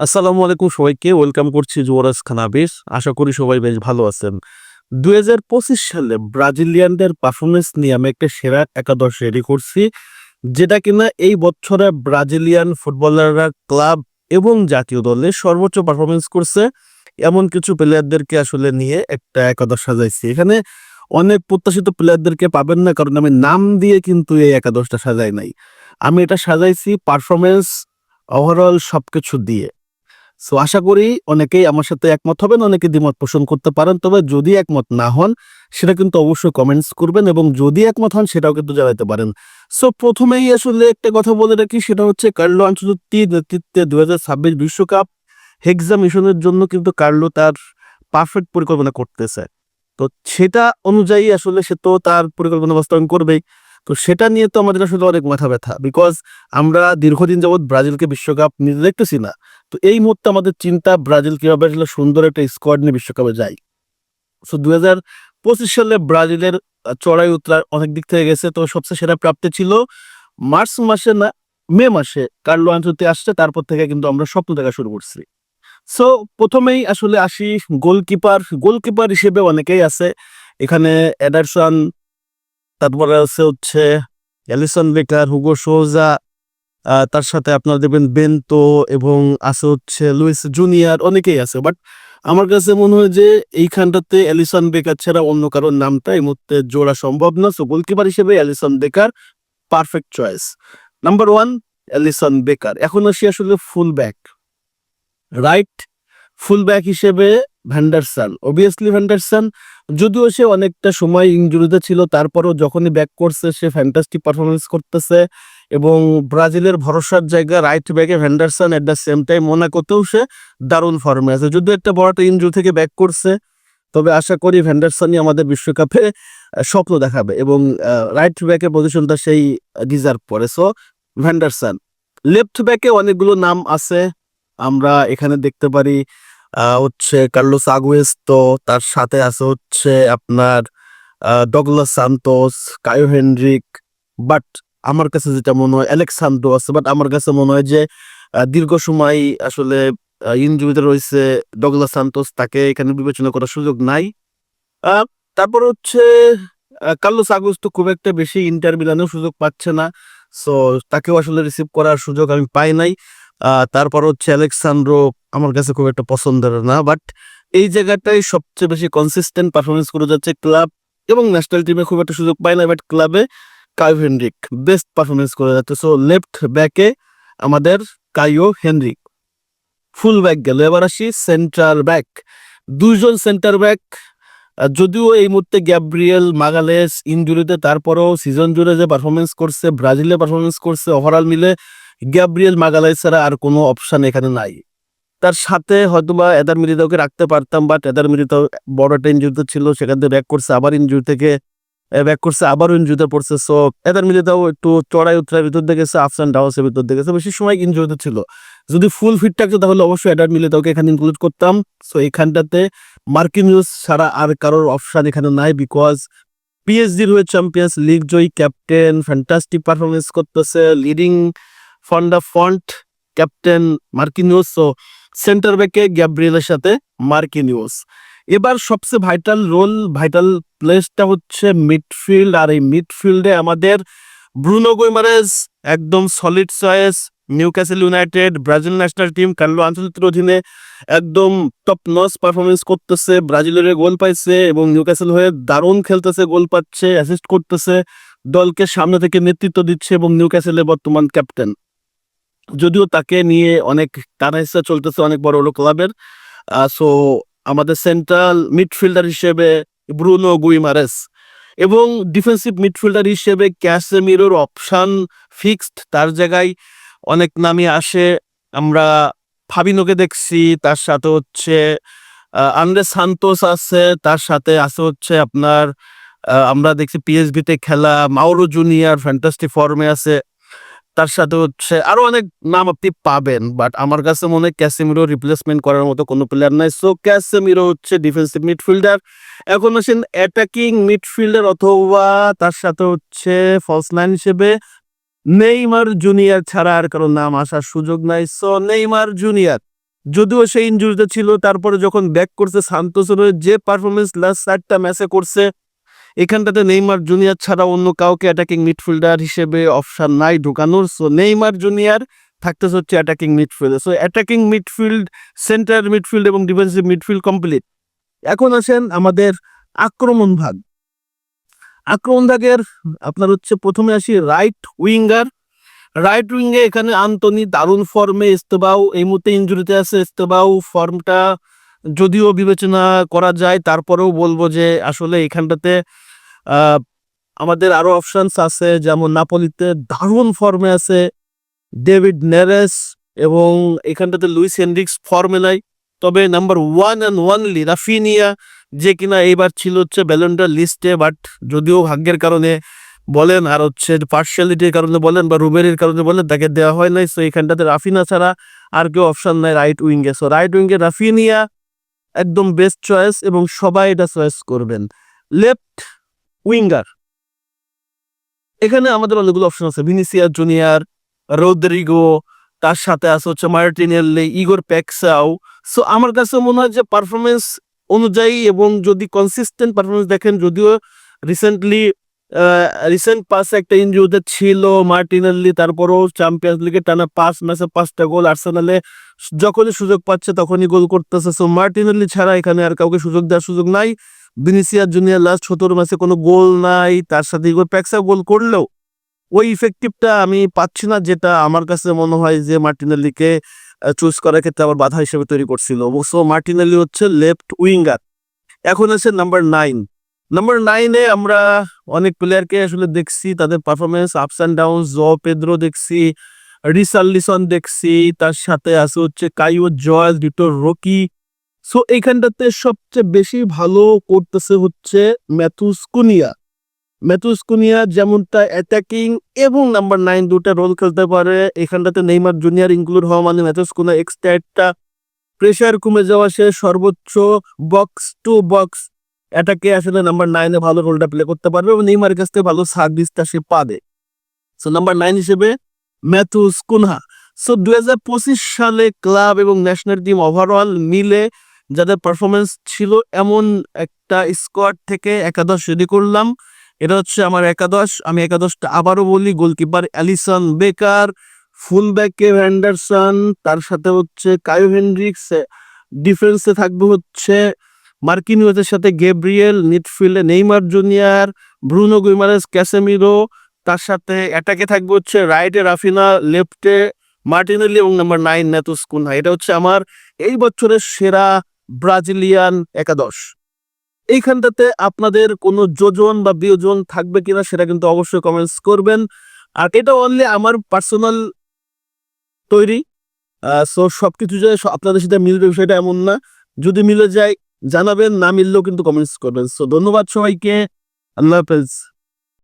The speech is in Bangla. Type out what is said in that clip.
আসসালামু আলাইকুম সবাইকে, ওয়েলকাম করছি যুবরাজ খান আবির আশা করি সবাই বেশ ভালো আছেন। দুই হাজার পঁচিশ সালে ব্রাজিলিয়ানদের পারফরমেন্স নিয়ে আমি একটা সেরা একাদশ রেডি করছি, যেটা কিনা এই বছরে ব্রাজিলিয়ান ফুটবলাররা ক্লাব এবং জাতীয় দলে সর্বোচ্চ পারফরমেন্স করছে। এমন কিছু প্লেয়ারদেরকে আসলে নিয়ে একটা একাদশ সাজাইছি। এখানে অনেক প্রত্যাশিত প্লেয়ারদেরকে পাবেন না, কারণ আমি নাম দিয়ে কিন্তু এই একাদশটা সাজাই নাই। আমি এটা সাজাইছি পারফরমেন্স ওভারঅল সবকিছু দিয়ে। সো আশা করি অনেকেই আমার সাথে একমত হবেন অনেকে দ্বিমত পোষণ করতে পারেন। তবে যদি একমত না হন, সেটা কিন্তু অবশ্যই কমেন্টস করবেন এবং যদি একমত হন, সেটাও কিন্তু জানাতে পারেন। সো প্রথমেই আসলে একটা কথা বলে রাখি, সেটা হচ্ছে কার্লো আঞ্চলতির নেতৃত্বে দু হাজার বিশ্বকাপ হেক্সা মিশনের জন্য কিন্তু কার্লো তার পারফেক্ট পরিকল্পনা করতেছে। তো সেটা অনুযায়ী আসলে সে তো তার পরিকল্পনা বাস্তবায়ন করবেই। তো সেটা নিয়ে তো আমাদের আসলে অনেক মাথা ব্যথা। বিকজ আমরা দীর্ঘদিন যাবৎ ব্রাজিলকে বিশ্বকাপ নিতে দেখতেছি না। তো এই মুহূর্তে আমাদের চিন্তা ব্রাজিল কীভাবে আসলে সুন্দর একটা স্কোয়াড নিয়ে বিশ্বকাপে যায়। সো দু হাজার পঁচিশ সালে ব্রাজিলের চড়াই উতরার অনেক দিক থেকে গেছে। তো সবচেয়ে সেরা প্রাপ্তি ছিল মার্চ মাসে না, মে মাসে কার্লো আঞ্চলতে আসছে। তারপর থেকে কিন্তু আমরা স্বপ্ন দেখা শুরু করছি। সো প্রথমেই আসলে আসি গোলকিপার গোলকিপার হিসেবে অনেকেই আছে। এখানে এডারসন তারপরে আছে হচ্ছে অ্যালিসন বেকার, হুগো সোজা তার সাথে আপনারা দেখবেন বেন্তো এবং আছে হচ্ছে লুইস জুনিয়র, অনেকেই আছে। বাট আমার কাছে মনে হয় যে এইখানটাতে অ্যালিসন বেকার ছাড়া অন্য কারোর নামটা এই মুহূর্তে জোড়া সম্ভব না। সো গোলকিপার হিসেবে Alisson Becker perfect choice number one Alisson Becker. এখন আসি আসলে full back right full back হিসেবে ভ্যান্ডারসন অবভিয়াসলি ভ্যান্ডারসন যদিও সে অনেকটা সময় ইনজুরিতে ছিল, তারপরেও যখনই ব্যাক করছে, সে ফ্যান্টাস্টিক পারফরমেন্স করতেছে এবং ব্রাজিলের ভরসার জায়গা রাইট ব্যাকে Vanderson at the same time মোনাকোতেও সে দারুণ ফর্মে আছে। যদিও একটা বড় একটা ইনজুরি থেকে ব্যাক করছে, তবে আশা করি ভ্যান্ডারসনই আমাদের বিশ্বকাপে স্বপ্ন দেখাবে এবং রাইট ব্যাকের পজিশনটা সেই ডিজার্ভ করে। সো ভ্যান্ডারসন লেফট ব্যাকে অনেকগুলো নাম আছে, আমরা এখানে দেখতে পারি হচ্ছে কার্লোস আগুয়েস তো তার সাথে আছে হচ্ছে আপনার Douglas Santos, Caio Henrique, but আমার কাছে যেটা মনে হয় অ্যালেক্সান্দ্রো আছে, বাট আমার কাছে মনে হয় যে দীর্ঘ সময় আসলে ইনজুরিতে রয়েছে ডগলাস সান্তোস, তাকে এখানে বিবেচনা করার সুযোগ নাই। তারপর হচ্ছে কার্লোস তো খুব একটা বেশি ইন্টার মিলানেও সুযোগ পাচ্ছে না, সো তাকেও আসলে রিসিভ করার সুযোগ আমি পাই নাই। তারপর হচ্ছে অ্যালেক্সান্দ্রো আমার কাছে খুব একটা পছন্দের না বাট এই জায়গাটাই সবচেয়ে বেশি কনসিস্টেন্ট পারফরমেন্স করে যাচ্ছে ক্লাব এবং ন্যাশনাল টিমে খুব একটা সুযোগ পায় না বাট ক্লাবে কাইও হেনরিক বেস্ট পারফরমেন্স করে যাচ্ছে। সো লেফট ব্যাকে আমাদের কাইও হেনরিক ফুল ব্যাক গেল। এবার আসি সেন্টার ব্যাক দুইজন সেন্টার ব্যাক যদিও এই মুহূর্তে গ্যাব্রিয়েল মাগালেস ইনজুরিতে তারপরেও সিজন জুড়ে যে পারফরমেন্স করছে, ব্রাজিলে পারফরমেন্স করছে ওভারঅল মিলে গ্যাব্রিয়েল মাগালেস ছাড়া আর কোনো অপশান এখানে নাই। তার সাথে হয়তোবা এদার মিরিদাওকে রাখতে পারতাম বাট এদার মিরিদাও বড় একটা ইনজুরিতে ছিল, সেখান থেকে ব্যাক করছে, আবার ইনজুরি থেকে ব্যাক করছে, আবারও ইনজুরিতে পড়ছে সো এদার মিরিদাও একটু চড়াই উত্তরার ভিতর দিয়ে গেছে আপস অ্যান্ড ডাউন্সের ভিতর দিয়ে গেছে, বেশি সময় ইনজুরিতে ছিল। যদি ফুল ফিট থাকতো তাহলে অবশ্যই এডার মিলিদাওকে এখানে ইনক্লুড করতাম সো এখানটাতে মার্কিন নিউজ ছাড়া আর কারোর অপশন এখানে নাই বিকজ পিএসডির হয়ে চ্যাম্পিয়ন্স লিগ জয়ী ক্যাপ্টেন ফ্যান্টাস্টিক পারফরমেন্স করতেছে leading from the front captain Marquinhos so centre ব্যাকে গ্যাব্রিয়েলের সাথে মার্কিনিউস এবার সবচেয়ে ভাইটাল রোল, ভাইটাল প্লেসটা হচ্ছে মিডফিল্ড, আর এই মিডফিল্ডে আমাদের ব্রুনো গুইমারেস একদম solid choice, Newcastle United, Brazil national team, Carlo আন্তর্জাতিক অধীনে একদম টপ নস পারফরমেন্স করতেছে, ব্রাজিলের গোল পাইছে এবং নিউক্যাসেল হয়ে দারুণ খেলতেছে, গোল পাচ্ছে অ্যাসিস্ট করতেছে, দলকে সামনে থেকে নেতৃত্ব দিচ্ছে এবং নিউ নিউক্যাসেলের বর্তমান ক্যাপ্টেন যদিও তাকে নিয়ে অনেক টানাহিসা চলতেছে অনেক বড় বড় ক্লাবের। সো আমাদের সেন্ট্রাল মিডফিল্ডার হিসেবে ব্রুনো গুইমারেস এবং ডিফেন্সিভ মিডফিল্ডার হিসেবে ক্যাসেমিরোর অপশান ফিক্সড তার জায়গায় অনেক নামই আসে। আমরা ফাবিনোকে দেখছি, তার সাথে হচ্ছে আন্দ্রে সান্তোস আছে, তার সাথে আছে হচ্ছে আপনার আমরা দেখছি পিএসবি তে খেলা মাউরো জুনিয়র ফ্যান্টাস্টিক ফর্মে আছে। তার সাথে হচ্ছে আরও অনেক নাম আপনি পাবেন বাট আমার কাছে মনে হয় ক্যাসেমিরো রিপ্লেসমেন্ট করার মতো কোনো প্লেয়ার নাই। সো ক্যাসেমিরো হচ্ছে ডিফেন্সিভ মিডফিল্ডার এখন আসেন অ্যাটাকিং মিডফিল্ডার অথবা তার সাথে হচ্ছে ফলস লাইন হিসেবে নেইমার জুনিয়র ছাড়া আর কারও নাম আসার সুযোগ নাই। সো নেইমার জুনিয়র যদিও সেই ইনজুরিতে ছিল, তারপরে যখন ব্যাক করছে, সান্তোসের যে পারফরমেন্স লাস্ট চারটা ম্যাচে করছে এখানটাতে নেইমার জুনিয়র ছাড়া অন্য কাউকে অ্যাটাকিং মিডফিল্ডার হিসেবে অপশান নাই ঢুকানোর। সো নেইমার জুনিয়র থাকতেছে হচ্ছে attacking midfield so attacking midfield centre midfield এবং ডিফেন্সিভ মিডফিল্ড কমপ্লিট এখন আসেন আমাদের আক্রমণ ভাগ। আক্রমণ ভাগের আপনার হচ্ছে প্রথমে আসি রাইট উইঙ্গার রাইট উইঙ্গে এখানে আন্তনি দারুণ ফর্মে ইস্তেবাও এই মুহূর্তে ইঞ্জুরিতে আছে। ইস্তেবাও ফর্মটা যদিও বিবেচনা করা যায়, তারপরেও বলব যে আসলে এখানটাতে আমাদের আরও অপশানস আছে, যেমন নাপোলিতে দারুণ ফর্মে আছে ডেভিড নেরেস এবং এখানটাতে লুইস হেনরিক্স ফর্মে নাই। তবে number one and only Raphinha, যে কিনা এইবার ছিল হচ্ছে ব্যালন্ডার লিস্টে বাট যদিও ভাগ্যের কারণে বলেন, আর হচ্ছে পার্সিয়ালিটির কারণে বলেন বা রুবেরির কারণে বলেন, তাকে দেওয়া হয় নাই। সো এখানটাতে রাফিনা ছাড়া আর কেউ অপশন নাই রাইট উইঙ্গে সো রাইট উইঙ্গে রাফিনিয়া একদম বেস্ট চয়েস এবং সবাই এটা চয়েস করবেন। লেফট উইঙ্গার এখানে আমাদের অনেকগুলো অপশন আছে। ভিনিসিয়া জুনিয়র রোদ্রিগো তার সাথে আছে হচ্ছে মার্টিনেল্লি ইগোর প্যাক্সাও সো আমার কাছে মনে হয় যে পারফরমেন্স অনুযায়ী এবং যদি কনসিস্টেন্ট পারফরমেন্স দেখেন, যদিও রিসেন্টলি রিসেন্ট পাসে একটা ইনজুরিতে ছিল মার্টিনেল্লি তারপরও চ্যাম্পিয়ন্স লিগে টানা পাঁচ ম্যাচে পাঁচটা গোল। আর্সেনালে যখনই সুযোগ পাচ্ছে তখনই গোল করতেছে। সো মার্টিনেল্লি ছাড়া এখানে আর কাউকে সুযোগ দেওয়ার সুযোগ নাই। ভিনিসিয়াস জুনিয়র লাস্ট সতেরো ম্যাচে কোনো গোল নাই। তার সাথে প্যাক্সা গোল করলেও ওই ইফেক্টিভটা আমি পাচ্ছি না, যেটা আমার কাছে মনে হয় যে মার্টিনেল্লিকে চুজ করার ক্ষেত্রে আবার বাধা হিসেবে তৈরি করছিল। সো মার্টিনেল্লি হচ্ছে লেফট উইঙ্গার এখন আছে নাম্বার নাইন নাম্বার নাইনে আমরা অনেক প্লেয়ারকে আসলে দেখছি, তাদের পারফরমেন্স আপস অ্যান্ড ডাউন জ পেদ্রো দেখছি, রিসার্লিসন দেখছি, তার সাথে আছে হচ্ছে কাইও জয়েল, দুটো রকি। সো এইখানটাতে সবচেয়ে বেশি ভালো করতেছে হচ্ছে ম্যাথুস কুনিয়া। যেমনটা অ্যাটাকিং এবং নাম্বার নাইন দুটা রোল খেলতে পারে। এখানটাতে নেইমার জুনিয়র ইনক্লুড হওয়া মানে ম্যাথুস কুনিয়া এক্সট্রা প্রেশার কমে যাওয়া, সে সর্বোচ্চ বক্স টু বক্স এটাকে আসলে নাম্বার নাইনে ভালো রোলটা প্লে করতে পারবে এবং নেইমারের কাছ থেকে ভালো সার্ভিসটা সে পাবে? সো নাম্বার নাইন হিসেবে ম্যাথুস কুনহা। সো দুহাজার পঁচিশ সালে ক্লাব এবং ন্যাশনাল টিম ওভারঅল মিলে যাদের পারফরমেন্স ছিল এমন একটা স্কোয়াড থেকে একাদশ রেডি করলাম। এটা হচ্ছে আমার একাদশ। আমি একাদশটা আবারও বলি গোলকিপার অ্যালিসন বেকার ফুল ব্যাকে ভ্যান্ডারসন তার সাথে হচ্ছে কায়ো হেনরিক্স ডিফেন্সে থাকবে হচ্ছে মার্কিনিওসের সাথে Gabriel মিডফিল্ডে Neymar junior, Bruno Guimaraes, Casemiro, তার সাথে অ্যাটাকে থাকবে হচ্ছে রাইটে রাফিনা, লেফটে মার্টিনেলি এবং নাম্বার নাইন নেতুস কুনহা। এটা হচ্ছে আমার এই বছরের সেরা ব্রাজিলিয়ান একাদশ। এইখানটাতে আপনাদের কোনো যোজন বা বিয়োজন থাকবে কিনা সেটা কিন্তু অবশ্যই কমেন্টস করবেন। আর এটা অনলি আমার পার্সোনাল তৈরি। সো সব কিছু যে আপনাদের সাথে মিলবে বিষয়টা এমন না। যদি মিলে যায় জানাবেন না মিললেও কিন্তু কমেন্টস করবেন। সো ধন্যবাদ সবাইকে। আল্লাহ হাফেজ।